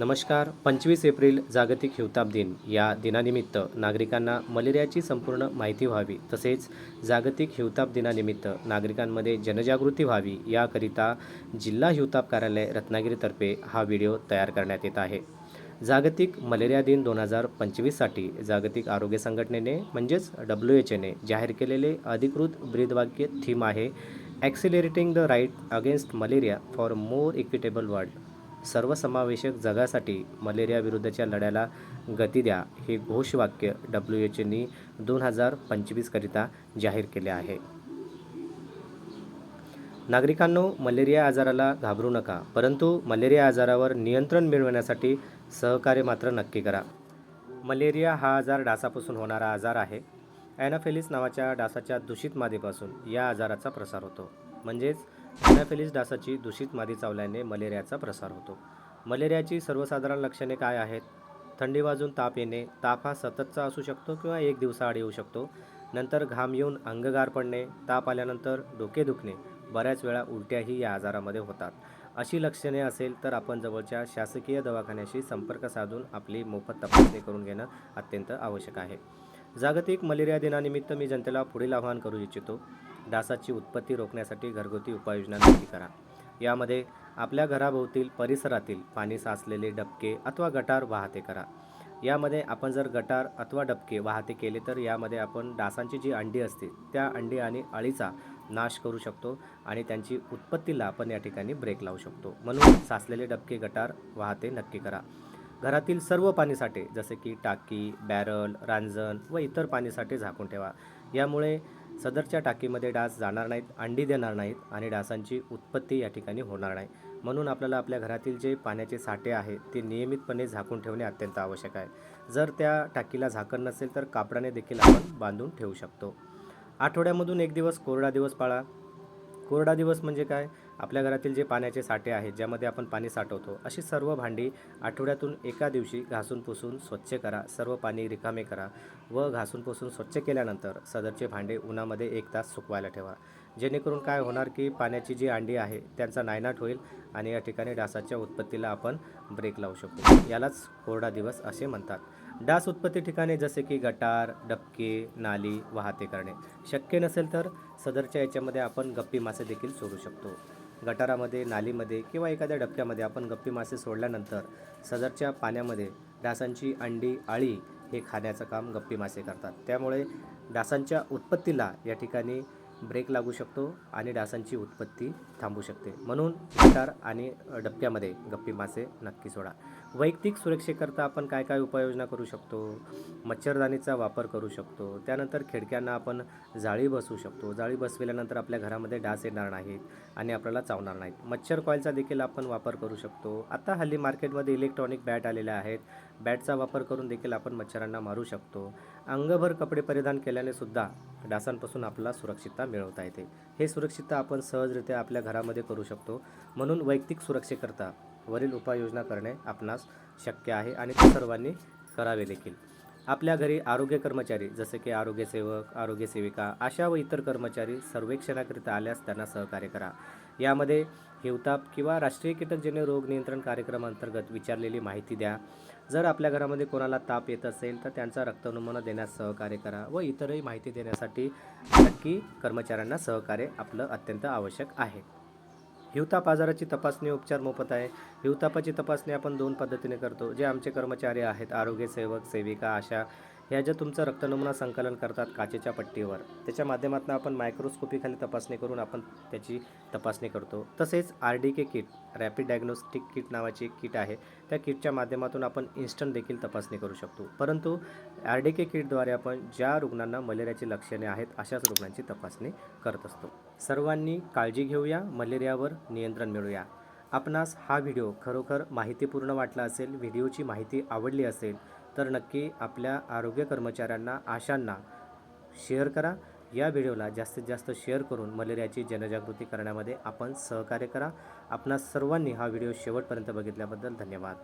नमस्कार. पंचवीस एप्रिल जागतिक हिवताप दिन. या दिनानिमित्त नागरिकांना मलेरियाची संपूर्ण माहिती व्हावी. तसेच जागतिक हिवताप दिनानिमित्त नागरिकांमध्ये जनजागृती व्हावी. याकरिता जिल्हा हिवताप कार्यालय रत्नागिरीतर्फे हा व्हिडिओ तयार करण्यात येत आहे. जागतिक मलेरिया दिन दोन हजार पंचवीससाठी जागतिक आरोग्य संघटनेने म्हणजेच डब्ल्यू एच एने जाहीर केलेले अधिकृत ब्रीदवाक्य थीम आहे accelerating the fight against malaria for more equitable world सर्वसमावेशक जगासाठी मलेरिया विरुद्धच्या लढ्याला गती द्या हे घोषवाक्य डब्ल्यू एच एनी दोन हजार पंचवीसकरिता जाहीर केले आहे. नागरिकांनो मलेरिया आजाराला घाबरू नका परंतु मलेरिया आजारावर नियंत्रण मिळवण्यासाठी सहकार्य मात्र नक्की करा. मलेरिया हा आजार डासापासून होणारा आजार आहे. ॲनाफेलिस नावाच्या डासाच्या दूषित मादीपासून या आजाराचा प्रसार होतो. म्हणजेच ॲनाफेलिस डासाची दूषित मादी चावल्याने मलेरियाचा प्रसार होतो. मलेरियाची सर्वसाधारण लक्षणे काय आहेत? थंडी वाजून ताप येणे ताप हा सततचा असू शकतो किंवा एक दिवसाआड येऊ शकतो. नंतर घाम येऊन अंगगार पडणे ताप आल्यानंतर डोके दुखणे बऱ्याच वेळा उलट्याही या आजारामध्ये होतात. अशी लक्षणे असेल तर आपण जवळच्या शासकीय दवाखान्याशी संपर्क साधून आपली मोफत तपासणी करून घेणं अत्यंत आवश्यक आहे. जागतिक मलेरिया दिनानिमित्त मी जनतेला पुढील आवाहन करू इच्छितो. डासाची उत्पत्ती रोखण्यासाठी घरगुती उपाययोजना नक्की करा. यामध्ये आपल्या घराभोवतील परिसरातील पाणी साचलेले डबके अथवा गटार वाहते करा. यामध्ये आपण जर गटार अथवा डबके वाहते केले तर यामध्ये आपण डासांची जी अंडी असते त्या अंडी आणि अळीचा नाश करू शकतो आणि त्यांची उत्पत्तीला आपण या ठिकाणी ब्रेक लावू शकतो. म्हणून साचलेले डबके गटार वाहते नक्की करा. घरातील सर्व पाणीसाठे जसे की टाकी बॅरल रांजण व इतर पाणीसाठे झाकून ठेवा. यामुळे सदरच्या टाकीमध्ये डास जाणार नाहीत अंडी देणार नाहीत आणि डासांची उत्पत्ती या ठिकाणी होणार नाही. म्हणून आपल्याला आपल्या घरातील जे पाण्याचे साठे आहेत ते नियमितपणे झाकून ठेवणे अत्यंत आवश्यक आहे. जर त्या टाकीला झाकण नसेल तर कापडाने देखील आपण बांधून ठेवू शकतो. आठवड्यामधून एक दिवस कोरडा दिवस पाळा. कोरडा दिवस म्हणजे काय? आपल्या घरातील जे पाण्याचे साठे आहेत ज्यामध्ये आपण पाणी साठवतो अशी सर्व भांडी आठवड्यातून एका दिवशी घासून पुसून स्वच्छ करा. सर्व पाणी रिकामे करा व घासून पुसून स्वच्छ केल्यानंतर सदरचे भांडे उन्हामध्ये एक तास सुकवायला ठेवा. जेणेकरून काय होणार की पाण्याची जी अंडी आहे त्यांचा नायनाट होईल आणि या ठिकाणी डासाच्या उत्पत्तीला आपण ब्रेक लावू शकतो. यालाच कोरडा दिवस असे म्हणतात. डास उत्पत्ती ठिकाणे जसे की गटार डबके नाली वाहते करणे. शक्य नसेल तर सदरच्या याच्यामध्ये आपण गप्पी मासे देखील सोडू शकतो. गटारामध्ये नालीमध्ये किंवा एखाद्या डबक्यामध्ये आपण गप्पी मासे सोडल्यानंतर सदरच्या पाण्यामध्ये डासांची अंडी आळी हे खाण्याचं काम गप्पी मासे करतात. त्यामुळे डासांच्या उत्पत्तीला या ठिकाणी ब्रेक लागू शकतो आणि डासांची उत्पत्ती थांबू शकते. म्हणून गटार आणि डबक्यामध्ये गप्पी मासे नक्की सोडा. वैयक्तिक सुरक्षेकरता आपण काय काय उपाययोजना करू शकतो? मच्छरदाणीचा वापर करू शकतो. त्यानंतर खिडक्यांना आपण जाळी बसवू शकतो. जाळी बसविल्यानंतर आपल्या घरामध्ये डास येणार नाहीत आणि आपल्याला चावणार नाहीत. मच्छर कॉईलचा देखील आपण वापर करू शकतो. आता हल्ली मार्केटमध्ये इलेक्ट्रॉनिक बॅट आलेल्या आहेत. बॅटचा वापर करून देखील आपण मच्छरांना मारू शकतो. अंगभर कपडे परिधान केल्याने सुद्धा डासांपासून आपला सुरक्षितता मिळवता येते. हे सुरक्षितता आपण सहजरित्या आपल्या घरामध्ये करू शकतो. म्हणून वैयक्तिक सुरक्षेकरता वरील उपाययोजना करणे आपणास शक्य आहे आणि ते सर्वांनी करावे देखील. आपल्या घरी आरोग्य कर्मचारी जसे की आरोग्यसेवक आरोग्यसेविका अशा व इतर कर्मचारी सर्वेक्षणाकरिता आल्यास त्यांना सहकार्य करा. यामध्ये हिवताप किंवा राष्ट्रीय कीटकजन्य रोग नियंत्रण कार्यक्रमांतर्गत विचारलेली माहिती द्या. जर आपल्या घरामध्ये कोणाला ताप येत असेल तर त्यांचा रक्तनमुना देण्यास सहकार्य करा व इतरही माहिती देण्यासाठी नक्की कर्मचाऱ्यांना सहकार्य आपलं अत्यंत आवश्यक आहे. हिवताप आजाराची तपासणी उपचार मोफत आहे. हिवतापाची तपासणी आपण दोन पद्धतीने करतो. जे आमचे कर्मचारी आहेत आरोग्य सेवक सेविका आशा ह्या ज्या तुमचं रक्तनमुना संकलन करतात काचेच्या पट्टीवर त्याच्या माध्यमातून आपण मायक्रोस्कोपीखाली तपासणी करून आपण त्याची तपासणी करतो. तसेच R D K kit rapid diagnostic kit नावाची एक किट आहे. त्या किटच्या माध्यमातून आपण इन्स्टंट देखील तपासणी करू शकतो. परंतु आर डी के किटद्वारे आपण ज्या रुग्णांना मलेरियाची लक्षणे आहेत अशाच रुग्णांची तपासणी करत असतो. सर्वांनी काळजी घेऊया मलेरियावर नियंत्रण मिळूया आपणास हा व्हिडिओ खरोखर माहितीपूर्ण वाटला असेल व्हिडिओची माहिती आवडली असेल तर नक्की आपल्या आरोग्य कर्मचाऱ्यांना आशांना शेअर करा. या व्हिडिओला जास्तीत जास्त शेअर करून मलेरियाची जनजागृती करण्यामध्ये आपण सहकार्य करा. आपणा सर्वांनी हा व्हिडिओ शेवटपर्यंत बघितल्याबद्दल धन्यवाद.